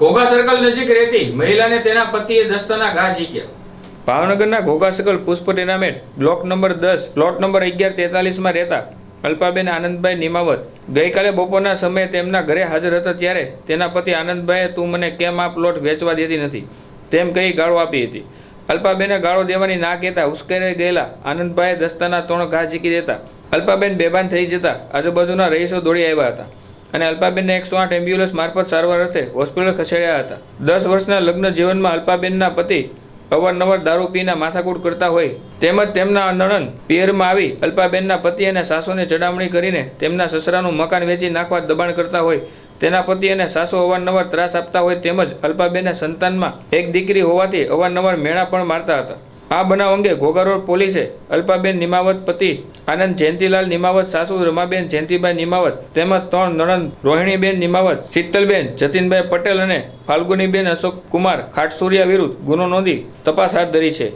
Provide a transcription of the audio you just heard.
Ghogha circle નજીક રહેતી મહિલાને તેના પતિએ દસ્તાના ઘા ઝીક્યા ભાવનગરના Ghogha circle Pushp tenement block number દસ પ્લોટ નંબર અગિયાર, તેતાલીસમાં રહેતા અલ્પાબેન આનંદભાઈ નિમાવત. ગઈકાલે બપોરના સમયે તેમના ઘરે હાજર હતા ત્યારે તેના પતિ આનંદભાઈએ, તું મને કેમ આ પ્લોટ વેચવા દેતી નથી? તેમ કહી ગાળો આપી હતી. અલ્પાબેને ગાળો દેવાની ના કહેતા ઉશ્કેરાઈ ગયેલા આનંદભાઈએ દસ્તાના ત્રણ ઘા ઝીકી દેતા. અલ્પાબેન બેભાન થઈ જતા આજુબાજુના રહીશો દોડી આવ્યા હતા. અને અલ્પાબેનને એકસો આઠ એમ્બ્યુલન્સ મારફત સારવાર અર્થે હોસ્પિટલ ખસેડ્યા હતા. દસ વર્ષના લગ્ન જીવનમાં અલ્પાબેનના પતિ અવારનવાર દારૂ પીના માથાકૂટ કરતા હોય, તેમજ તેમના નણન પિયરમાં આવી અલ્પાબેનના પતિ અને સાસુને ચડામણી કરીને તેમના સસરાનું મકાન વેચી નાખવા દબાણ કરતા હોય, તેના પતિ અને સાસુ અવારનવાર ત્રાસ આપતા હોય, તેમજ અલ્પાબેનના સંતાનમાં એક દીકરી હોવાથી અવારનવાર મેળા પણ મારતા હતા. આ બનાવ અંગે ઘોઘારોડ પોલીસે અલ્પાબેન નિમાવત પતિ આનંદ જયંતિલાલ નિમાવત, સાસુ રમાબેન જયંતિભાઈ નિમાવત તેમજ ત્રણ નણંદ રોહિણીબેન નિમાવત, શીતલબેન, જતીનભાઈ પટેલ અને ફાલ્ગુનીબેન અશોક કુમાર ખાટસુરિયા વિરુદ્ધ ગુનો નોંધી તપાસ હાથ ધરી છે.